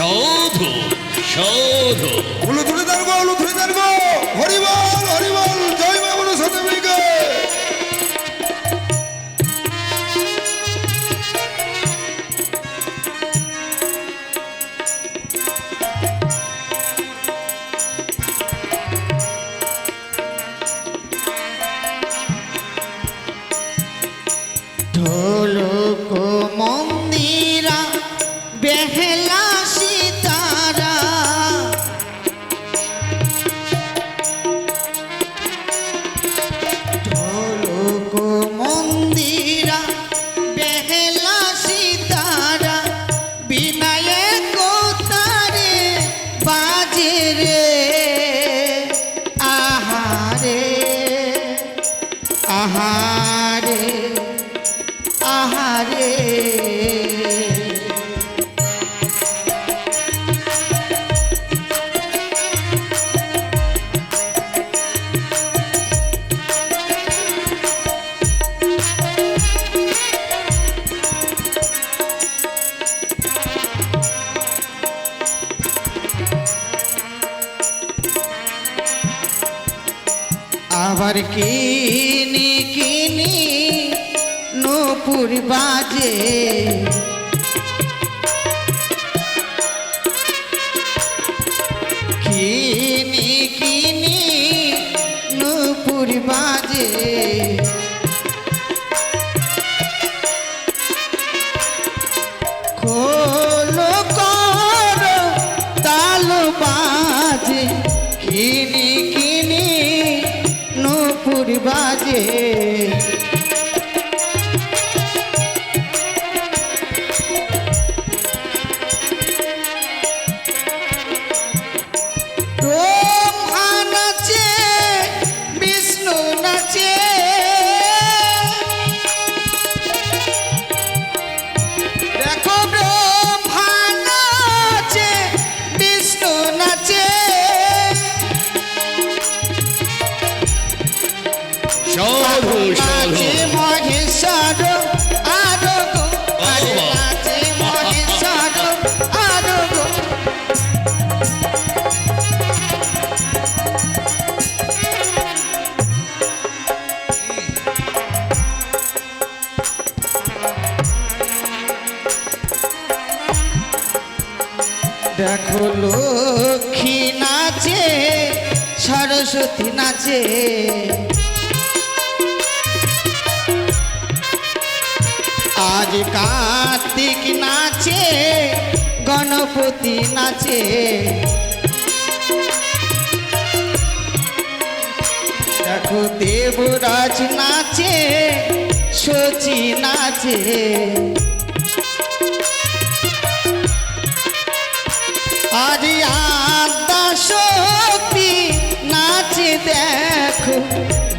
সাধু শোধ উলু ধরে দাঁড়গো উলু ধরে হরিবল হরিবল। আহারে আহারে। আবার কিনি নূপুর বাজে। কিনি কিনি নূপুর বাজে। খোলো কিনি বাজে। দেখো লক্ষ্মী নাচে, সরস্বতী নাচে। আজ কার্তিক নাচে, গণপতি নাচে। দেখো দেবরাজ নাচে সচি নাচে। নাচে দেখো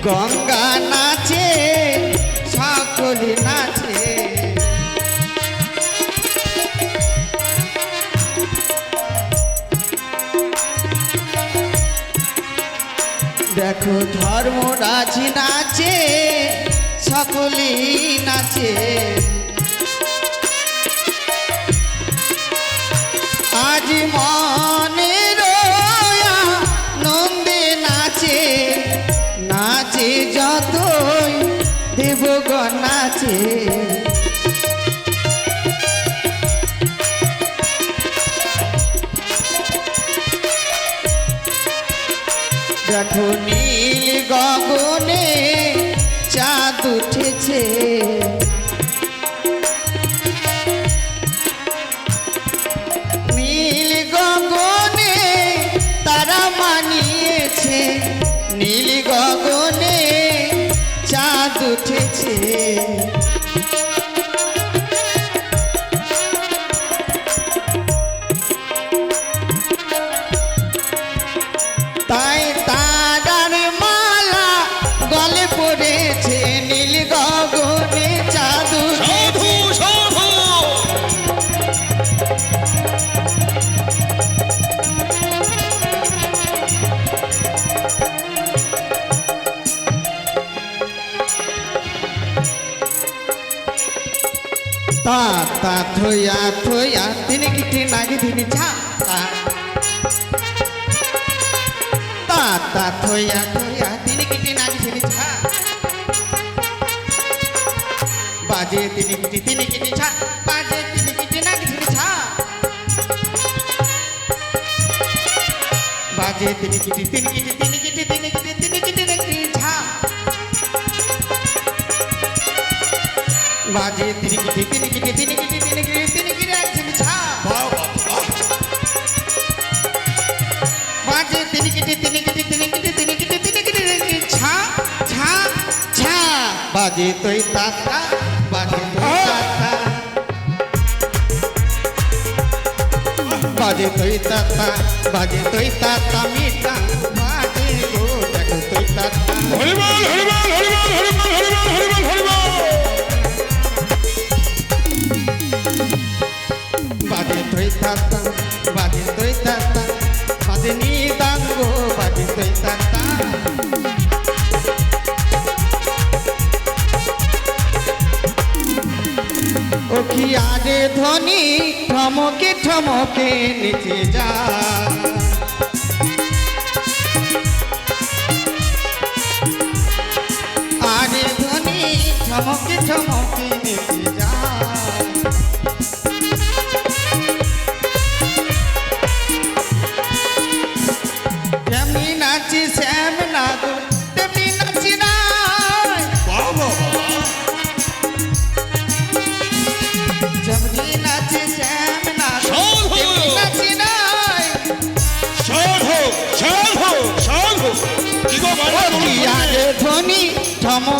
গঙ্গা নাচে সকলে নাচে। দেখো নাচে সকলেই নাচে। আজ মনে উঠেছে তা তা থইয়া থইয়া তিনি কিটি নাগি তিনি ঝা তা তা থইয়া থইয়া তিনি কিটি তিনি কিটি ছা তিনি কিটি নাগি দিনি ছা বাজে তিনি কিটি তিনি কিটি তিনি কিটি তিনি কিটি তিনি কিটি নাগি ছা বাজে তিনি কিটি তিনি কিটি তিনি কিটি তিনি কিটি তিনি কিটি ছা বাহ বাহ বাহ বাজে তিনি কিটি তিনি কিটি তিনি কিটি তিনি কিটি তিনি কিটি ছা ছা ছা বাজে তুই বাজে তুই তাতা বাজে তুই তাতা মিতা বাজে গো দেখো তুই তাতা হরিবল হরি বল হরি বল হরি বল বাজে তুই তাতা বাজে তুই তাতা বাজে নি দাঙ্গো বাজে তুই তাতা আরে ধ্বনি ঠমকে ঠমকে নিচে যা। আরে ধ্বনি ঠমকে ঠমকে নিচে যা।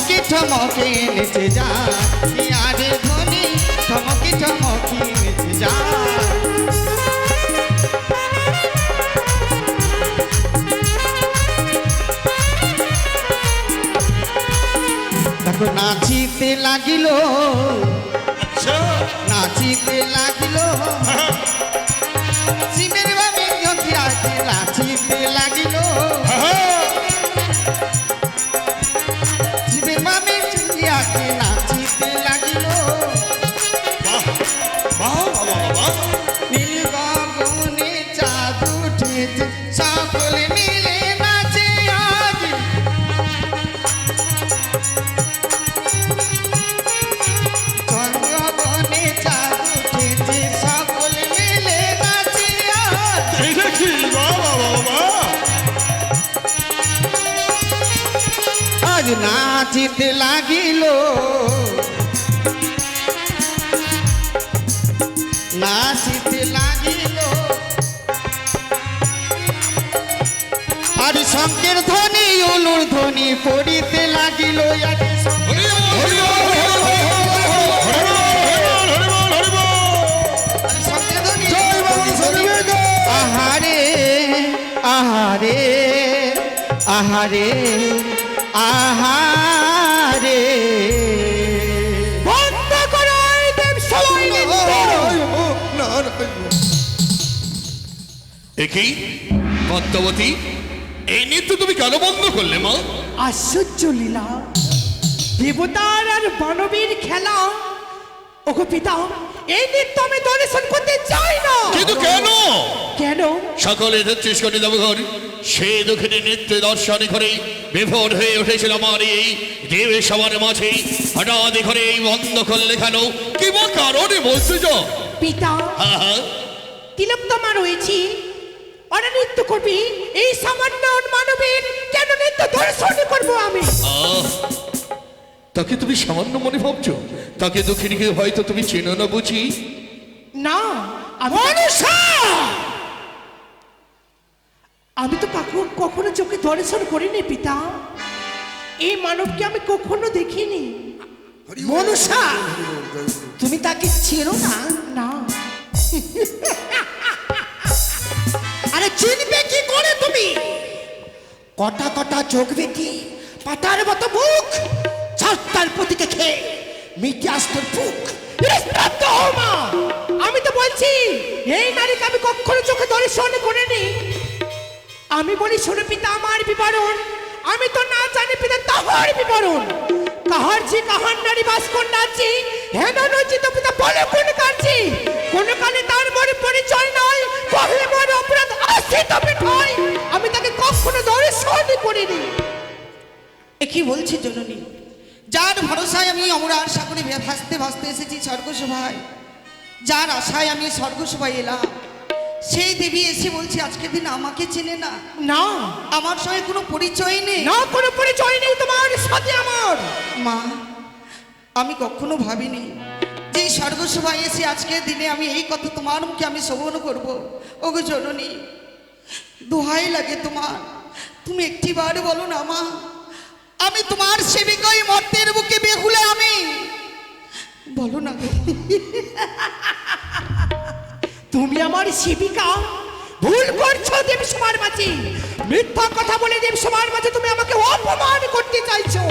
ঠমকি ঠমকি নেচে যা। ইয়ারে ধ্বনি ঠমকি ঠমকি নেচে যা। দেখো নাচিতে লাগিল। আচ্ছা। নাচিতে লাগিল। শিবের বামে নাচিতে লাগিল আহারে আহারে। বন্ধ করো এই দেব সবাই একই পদ্মাবতী এই নৃত্য তুমি কেন বন্ধ করলে মা? আশ্চর্য লীলা। দেবতার আর মানবীর খেলা। ওগো পিতা এই নৃত্য আমি দর্শন করতে চাই না। কিন্তু কেন? কেন? সকলে তেত্রিশ কোটি দেবঘর সেই দুঃখিনী নৃত্য দর্শনে করে বিভোর হয়ে উঠেছিল আমার এই দেবে সবার মাঝে। হঠাৎ করে এই বন্ধ করলে কেন কি বা কারণে যাও পিতা হ্যাঁ হ্যাঁ। তিলোত্তমা রয়েছি। ওরা নৃত্য করবি এই সামান্য মানবীর কেন নৃত্য দর্শন করব আমি? তাকে তুমি সামান্য মনে ভাবছ? তাকে দক্ষিণীকে হয়তো তুমি চেনো না বুঝি? না আমি তো কাকু কখনো চোখে দর্শন করিনি পিতা। এই মানবকে আমি কখনো দেখিনি। মনুষা! তুমি তাকে চেনো না? না। আরে চিনবে কি করে তুমি? কটা কটা চোখ বেটি পাতার মতো মুখ। চারটার প্রতিকে খেয়ে মিটে আসতোর বুক স্তব্ধ হও মা। আমি তো বলছি, এই নারীকে আমি কখনো চোখে দর্শন করিনি। আমি বলি, শোনো পিতা আমার বিবরণ। আমি তো না জানি পিতা তাহার বিবরণ। কাহার জি কাহার নারী বাস কোন নাচি হেন নচিত পিতা বলে কোন কাঞ্চি কোন কালে তার মনে পরিচয় নয় কহে মনে অপরাধ আসি তবে নয় আমি তাকে কখনো দর্শনই করিনি। এ কি বলছি জননী? যার ভরসায় আমি অমরার সাগরে ভাসতে ভাসতে এসেছি স্বর্গসভায় যার আশায় আমি স্বর্গসভায় এলাম। সেই দেবী এসে বলছে আজকের দিন আমাকে চেনে না। না। আমার সঙ্গে কোনো পরিচয় নেই। না কোনো পরিচয় নেই তোমার সাথে আমার। মা আমি কখনো ভাবিনি যে স্বর্গসভায় এসে আজকের দিনে আমি এই কথা তোমার মুখে আমি শ্রবণ করব। ওগো জননী দোহাই লাগে তোমার। তুমি একটিবার বলো না মা আমি তোমার সেবিকাই মর্তের বুকে বেহুলে আমি। বলো না তুমি আমার সেবিকা। ভুল করছ দেব সবার মাঝে মিথ্যা কথা বলে দেব সবার মাঝে তুমি আমাকে অপমান করতে চাইছো।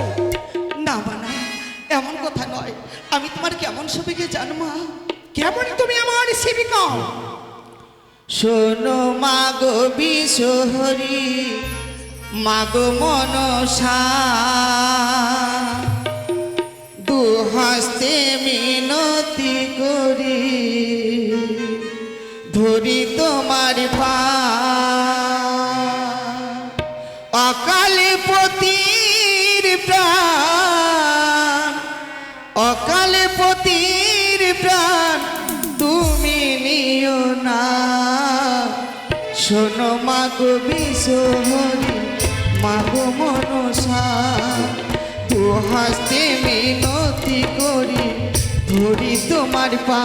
না মা, না, এমন কথা নয়। আমি তোমার কেমন সবিকে জানো মা? কেমন তুমি আমার সেবিকা? শোনো মাগো বিশহরি মাগো মনসা। হস্তে মিনতি করি। ধরি তোমার পা অকালে পতির প্রাণ, অকালে পতির প্রাণ তুমি নিও না। শোনো মাগো বিশোহরি মাগো মনসা। হাসতে মিনতি করি ধরি তোমার পা।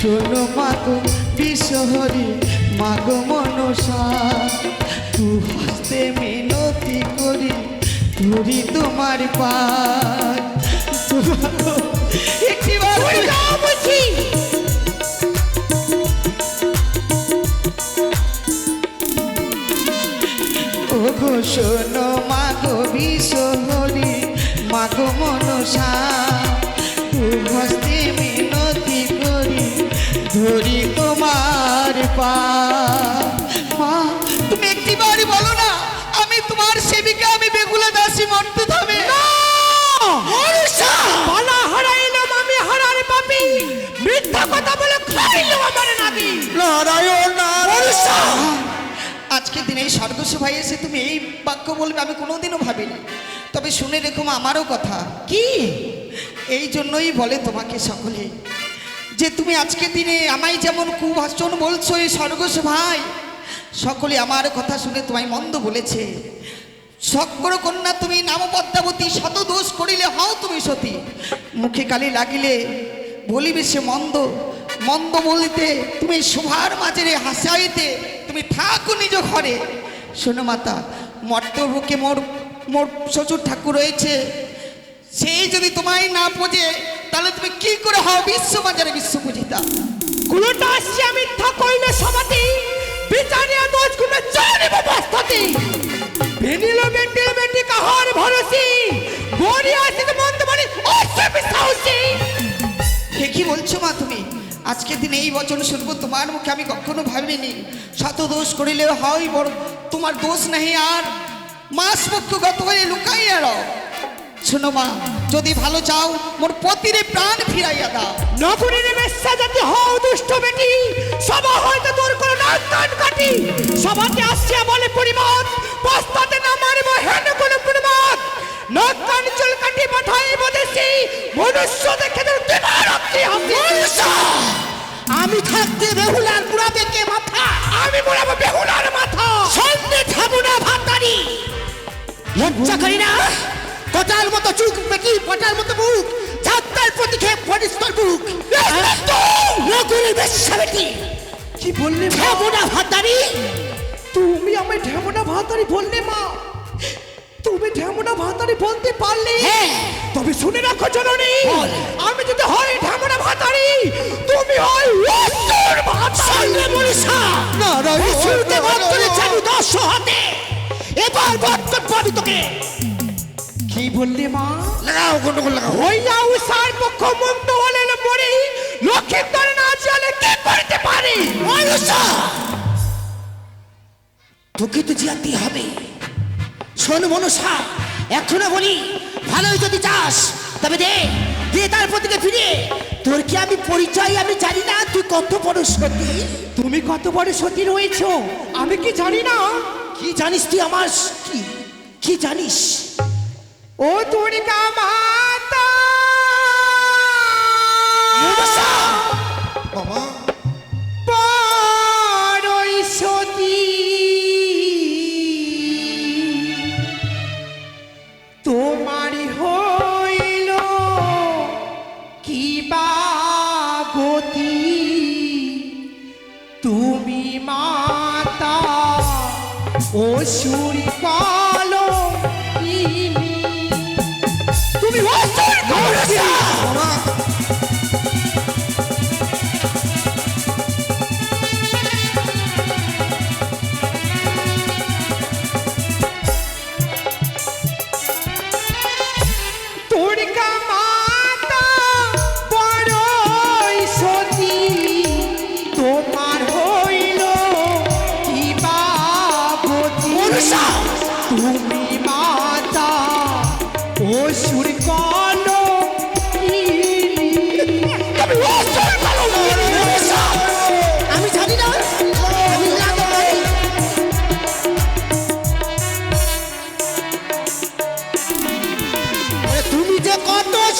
শোনো মাগো বিশ্বহরি মাগো মনসা। তু হস্তে মিনতি করি ধরি তোমার পায় একটি ওগো শোনো মাগো বিশ্বহরি মাগো মনসা। তু হস্তে পা মা তুমি একটিবার বলো না আমি তোমার সেবিকা আমি বেগুলা দাসী মরতে হবে পালা হারাইলাম আমি হারার পাপি। মিথ্যা কথা বলে খাইলো আমার নাবি। নারায়ণ নারায়ণ। আজকের দিনে এই স্বর্গসভায় এসে তুমি এই বাক্য বলবে আমি কোনোদিনও ভাবিনি। তবে শুনে রেখো আমারও কথা। কি? এই জন্যই বলে তোমাকে সকলে যে তুমি আজকের দিনে আমায় যেমন কুভাষণ বলছো এই স্বর্গস ভাই, সকলে আমার কথা শুনে তোমায় মন্দ বলেছে। সকর কন্যা, তুমি নাম পদ্মাবতী শত দোষ করিলে হও তুমি সতী। মুখে কালি লাগিলে বলিবে সে মন্দ মন্দ বলিতে তুমি শোভার মাঝে হাসাইতে, তুমি থাকো নিজ ঘরে। শোনো মাতা মর্ত বুকে মোর মোর শ্বশুর ঠাকুর রয়েছে সেই যদি তোমায় না পোজে তাহলে তুমি কি করে হও বিশ্ববাজারে বিশ্ব পূজিতা কুলোটা আসছে মিথ্যা কইলে সমাতি বিচারিয়া দোষগুলো জানিব বস্তাতি। বেনিল বেটিল বেটি কাহার ভরসি? গড়ি আসিতে মন্দ মানে অসে বিসাউসি হে কি বলছো মা তুমি আজকের দিনে এই বচন শুনব তোমার মুখে আমি কখনো ভাবিনি। শত দোষ করিলে হয় বড় তোমার দোষ নেই আর। মাস পক্ষগত হয়ে লুকাইয়া রও। শোনো মা যদি ভালো চাও মোর পতিরে প্রাণ ফিরাইয়া দাও। নগরীর বেশ্যা জাতি হও দুষ্ট বেটি সভা হয়তো তোর কোনো নাক কান কাটি সভাতে আসছে বলে পরিমত পস্তাতে না মারিব হেন কোনো পরিমত। নাক কান চুল কাটি পাঠাইব দেশি মনুষ্য দেখে তোর দেবার অব্দি হাসি আমি থাকতে বেহুলার পুরাবে কে মাথা? আমি মুড়াবো বেহুলার মাথা! সন্ধে খাব না ভাতারি। লজ্জা করি না। কটার মতো চুক বেটি পটার মতো মুখ যাত্রার প্রতি খেয়ে পরিস্তর বুক নগরের বেশ্যা বেটি কি বললে খাব না ভাতারি। তুমি আমায় ঢেমনা ভাতারি বললে মা? তুমি ঢেমনা ভাতারি বলতে পারলে? হ্যাঁ। তবে শুনে রাখো জননী আমি যদি হয় ঢেমনা ভাতারি তুমি হয় অসুর ভাতারি। সঙ্গে মনীষা নারায়ণ, শুরুতে বদ্ধরে বললে মা লাগাও গন্ডগোল লাগাও। হইয়া উষার পক্ষ মুক্ত হলে মরি লক্ষ্মীন্দর না চলে কি করতে পারি? মনীষা তোকে তো জিয়াতে হবে। শোন মনসা এখনও বলি ভালোই যদি চাস তবে দে দে তার প্রতিকে ফিরে। তোর কি আমি পরিচয় আমি জানি না? তুই কত বড় সতী? তুমি কত বড় সতী রয়েছো? আমি কি জানি না? কি জানিস তুই আমার? কি? কি জানিস? ও দুর্গা মাতা বাবা বড়ই সতী তোমারই হইল কি বা গতি তুমি মাতা ও সুরি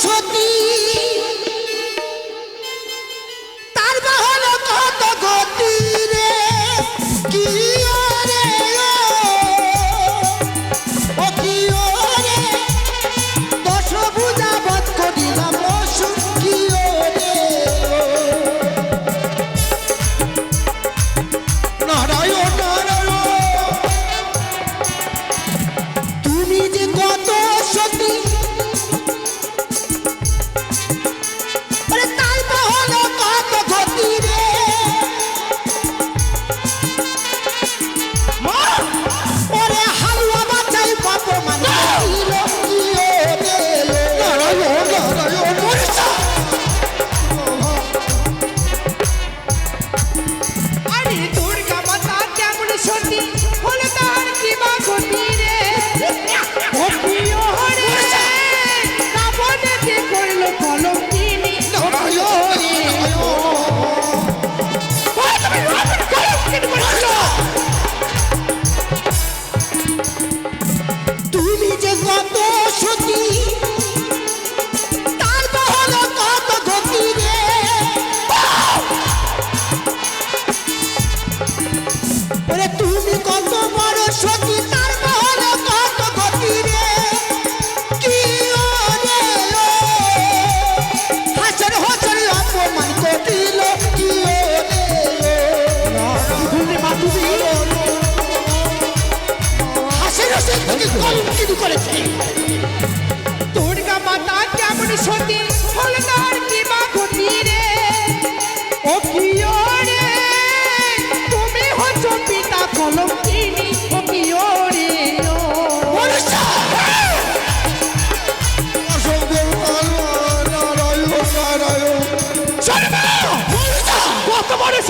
সতী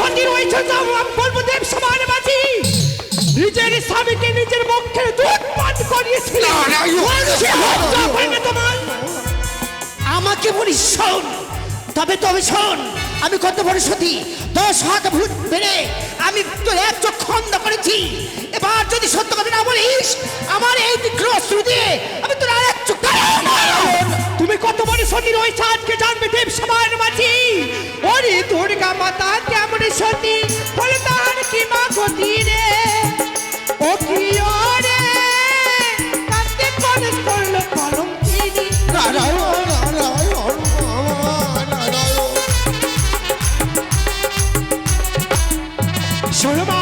সঙ্গী রয়েছে বলবদেব সমান মাঝি নিজের স্বামীকে নিজের মুখের দুধ পান করিয়েছিল আমাকে বলিস শোন, তবে তবে শোন। আমি কত বড় সতী? দশ হাত ভূত বেড়ে আমি তোর এক চোখ খন্দ করেছি। এবার যদি সত্য কথা না বলিস, আমার এই দিগ্রস্ত্র দিয়ে আমি তোর আর এক চোখ তুমি কত বড় সতী রয়েছে, আজকে জানবে দেব সবার মাঝি। ওরে দুর্গা মাতা, কেমন সতী, বলে তার কি মা গতি রে? ও কি শোনো মা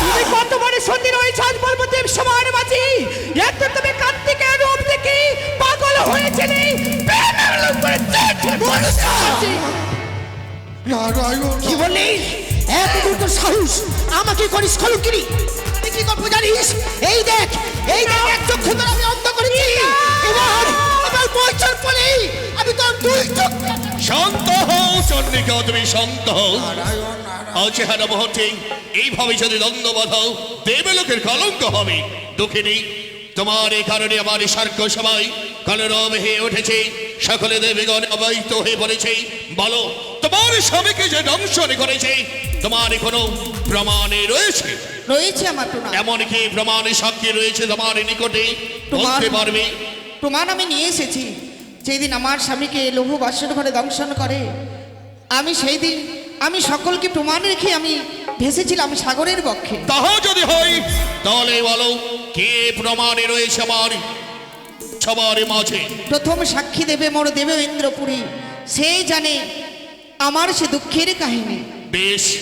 তুমি কত বড় সতী রয়েছে আজ বলব দেব সবার মাঝি। এত তুমি কার্তিকের রূপ দেখি? পাগল হয়েছিলে। কি বললি? এত দুটো সাহস আমাকে করিস কলঙ্কিনি। আমি কি করব জানিস? এই দেখ এই দেখ এক চক্ষু আমি অন্ধ করেছি। এবার আমার বছর পরে আমি তোর দুই চোখ। শান্ত হও চন্ডিকা তুমি শান্ত হও। হেন মুহূর্তে এইভাবে যদি দ্বন্দ্ব বাধাও দেবলোকের কলঙ্ক হবে। দুঃখিনী তোমার এই কারণে আমার সার্ক সবাই কলরব হয়ে উঠেছে। সকলে দেবীগণ অবহিত হয়ে পড়েছে বলো তোমার স্বামীকে যে দংশন করেছে তোমার কোনো প্রমাণে রয়েছে? রয়েছে আমার প্রণাম এমনকি প্রমাণে সাক্ষী রয়েছে তোমার নিকটে? প্রমাণ? বলতে পারবে? প্রমাণ আমি নিয়ে এসেছি। যেই দিন আমার স্বামীকে লৌহ বাসন ঘরে দংশন করে আমি সেই দিন আমি সকলকে প্রমাণ রেখে আমি ভেসেছিলাম সাগরের বক্ষে তাহা যদি হয় তাহলে বলো কে প্রমাণে রয়েছে আমার? সবার মাঝে। প্রথম সাক্ষী দেবে মোর দেবেন্দ্রপুরী সে জানে আমার সে দুঃখের কাহিনী। বেশ।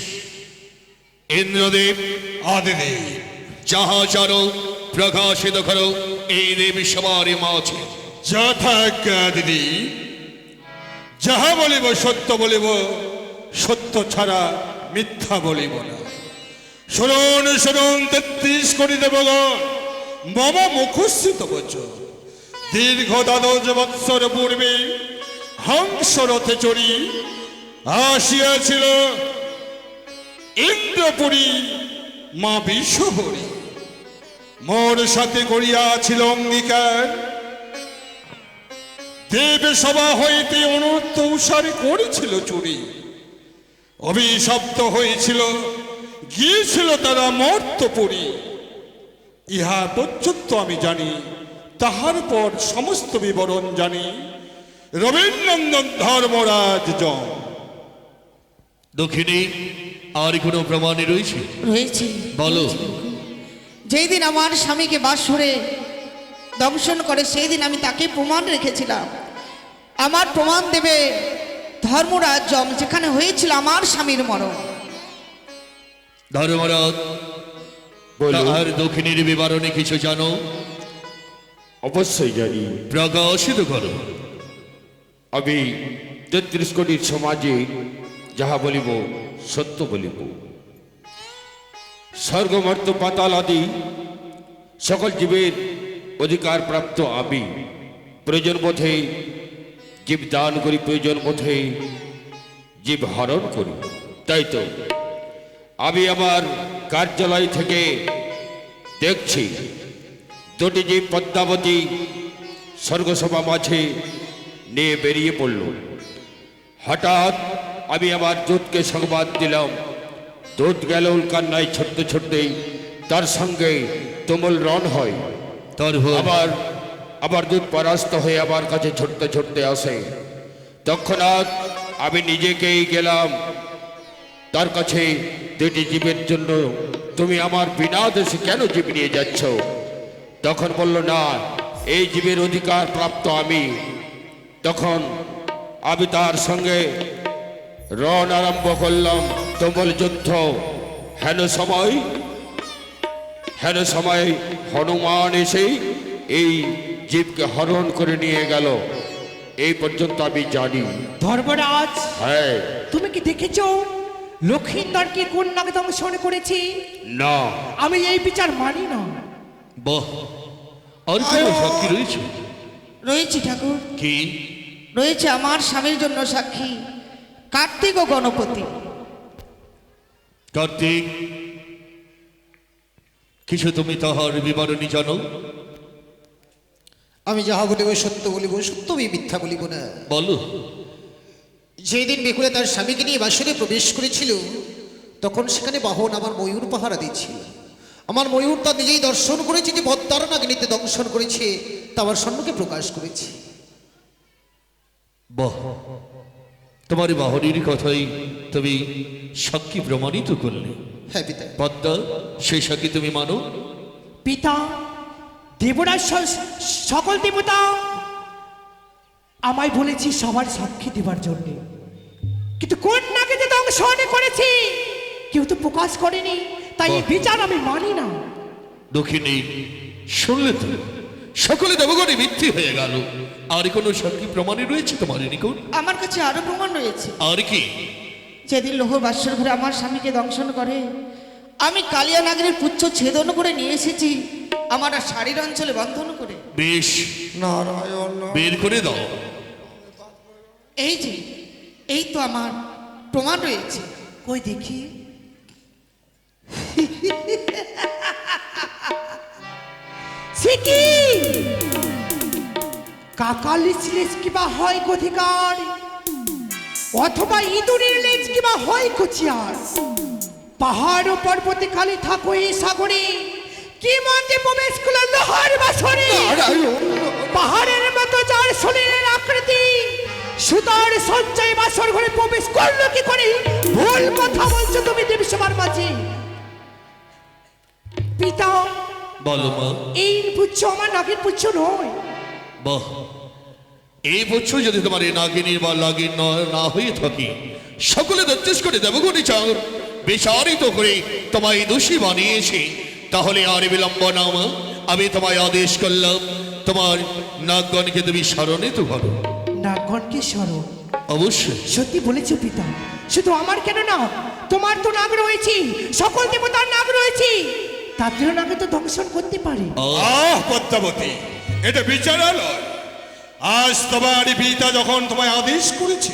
ইন্দ্রদেব আদিদেব। যাহা চারো প্রকাশিত করো এই দেবী সবার মাঝে। যথাজ্ঞা দিদি যাহা বলিব সত্য বলিব, সত্য ছাড়া মিথ্যা বলিব না। শুনুন শুনুন, তেত্রিশ কোটি দেবগণ, মম মুখস্থিত বচন দীর্ঘ দ্বাদশ বৎসর পূর্বে হংস রথে চড়ি আসিয়াছিল ইন্দ্রপুরী মা বিশ্বহরি। মোর সাথে করিয়াছিল অঙ্গীকার দেব সভা হইতে অনর্থ উষার করেছিল চুরি। অভিশপ্ত হয়েছিল গিয়েছিল তারা মর্তপুরী। ইহা পর্যন্ত আমি জানি তাহার পর সমস্ত বিবরণ জানি। রবীন্দ্রনন্দন ধর্মরাজ জন দক্ষিণে আর কোনো প্রমাণে রয়েছে? রয়েছে। বলো। যেই দিন আমার স্বামীকে বাসরে দংশন করে সেই দিন আমি তাকে প্রমাণ রেখেছিলাম। আমার প্রমাণ দেবে ধর্মরাজ জম যেখানে হয়েছিল আমার স্বামীর মরণ। ধর্মরাজ তাহার দক্ষিণের বিবরণে কিছু জানো? অবশ্যই জানি। প্রকাশিত করো। আমি তেত্রিশ কোটির সমাজে যাহা বলিব সত্য বলিব। স্বর্গমর্ত পাতাল আদি সকল জীবের অধিকার প্রাপ্ত আমি। প্রয়োজন বোধে জীব দান করি, প্রয়োজন বোধে জীব হরণ করি। তাই তো আমি আমার কার্যালয় থেকে দেখছি, দুটি জীব পদ্মাবতী স্বর্গসভা মাঝে নিয়ে বেরিয়ে পড়ল। হঠাৎ আমি আমার দুধকে সংবাদ দিলাম দুধ গেল কান্নায় ছুটতে ছুটতেই তার সঙ্গে তুমুল রণ হয়। আবার আবার দুধ পরাস্ত হয়ে আমার কাছে ছুটতে ছুটতে আসে। তৎক্ষণাৎ আমি নিজেকেই গেলাম। তার কাছে, দুটি জীবের জন্য তুমি আমার বিনা দেশে কেন জীব নিয়ে যাচ্ছ? তখন বলল, না, এই জীবের অধিকার প্রাপ্ত আমি। তখন আমি তার সঙ্গে রণ আরম্ভ করলাম, তুমুল যুদ্ধ। হেন সময় হেন সময় হনুমান এসে এই জীবকে হরণ করে নিয়ে গেল। এই পর্যন্ত আমি জানি। ধর্মরাজ হ্যাঁ। তুমি কি দেখেছ? লক্ষিন্দর কি কোন নাগে দংশন করেছি? না। আমি এই বিচার মানি না। বাহ। আর কোনো সাক্ষী রয়েছে? রয়েছে ঠাকুর। কি? রয়েছে আমার স্বামীর জন্য সাক্ষী কার্তিক ও গণপতি। কার্তিক? কিছু তুমি তাহার বিবরণী জানো? আমি যাহা বলিব সত্য বলিব সত্য আমি মিথ্যা বলিব না। বলো। যেদিন বেকুলে তার স্বামীকে নিয়ে বাসরে প্রবেশ করেছিল তখন সেখানে বাহন আমার ময়ূর পাহারা দিচ্ছিল আমার ময়ূর তা নিজেই দর্শন করেছে যে পদ্মার নাগিনীতে দংশন করেছে তা আমার সম্মুখে প্রকাশ করেছে। বাহ। তোমার বাহনের কথাই তুমি সাক্ষী প্রমাণিত করলে। হ্যাঁ পিতা। পদ্মা সেই সাক্ষী তুমি মানো? পিতা দেবরাজ সকল দেবতা আমায় বলেছি সবার সাক্ষী দেবার জন্য। কিন্তু কোন নাকে যে দংশন করেছি? কেউ তো প্রকাশ করেনি। তাই এই বিচার আমি মানি না। দক্ষিণে শুনলে তো। সকলে দেবগণে মিথ্যে হয়ে গেল। আর কোনো সাক্ষী প্রমাণে রয়েছে তোমার নিকট? আমার কাছে আরও প্রমাণ রয়েছে। আর কি? যেদিন লোহর বাসর ঘরে আমার স্বামীকে দংশন করে আমি কালিয়া নাগরের পুচ্ছ ছেদন করে নিয়ে এসেছি আমার আর শাড়ির অঞ্চলে বন্ধন করে। বেশ। নারায়ণ বের করে দাও। এই যে এই তো আমার প্রমাণ রয়েছে। কই দেখি? সে কি কাকালিস কিবা হয় গধিকার অথবা ইঁদুরের লেজ কিবা হয় কুচিয়ার? পাহাড় ও পর্বতে খালি থাকো এই সাগরে। কি মধ্যে প্রবেশ করল লোহার বাসরে পাহাড়ের মতো যার শরীরের আকৃতি সুতার সঞ্চয় বাসর ঘরে প্রবেশ করল কি করে? ভুল কথা বলছো তুমি দেবী সবার মাঝে। পিতা বলো মা। এই পুচ্ছ আমার নাগের পুচ্ছ নয়। বাহ। এই বছর যদি তোমার এই নাগিনীর বা লাগিন না হয়ে থাকে সকলে দত্তেশ করে দেবগণি চাঁর বিচারিত করে তোমায় দোষী বানিয়েছে তাহলে আর বিলম্ব না মা। আমি তোমায় আদেশ করলাম তোমার নাগগণকে তুমি স্মরণে তো করো। নাগগণকে স্মরণ? অবশ্যই। সত্যি বলেছ পিতা শুধু আমার কেন না তোমার তো নাগ রয়েছে সকল দেবতার নাগ রয়েছে। তাদেরও নাগে তো দংশন করতে পারে। আহ, আহ পদ্মাবতী এটা বিচারালয়। আজ তোমার পিতা যখন তোমায় আদেশ করেছে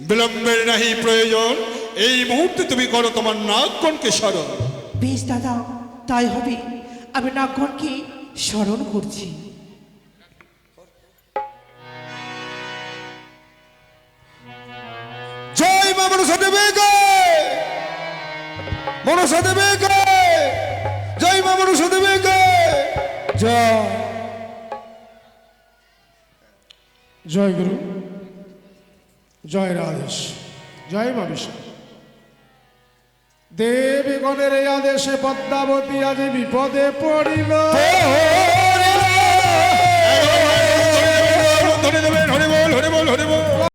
বিলম্বের নাহি প্রয়োজন এই মুহূর্তে তুমি করো তোমার নাগগণকে স্মরণ। বেশ দাদা তাই হবে। আমি নাগগণকে স্মরণ করছি। জয় মা মনসা দেবীকে! মনসা জয় মা মনসা দেবীকে! জয়। জয় গুরু জয় রাধেশ জয় মা বিষ্ণু দেবগণের এই আদেশে পদ্মাবতী আজ বিপদে পড়িল। ধরে দেবেন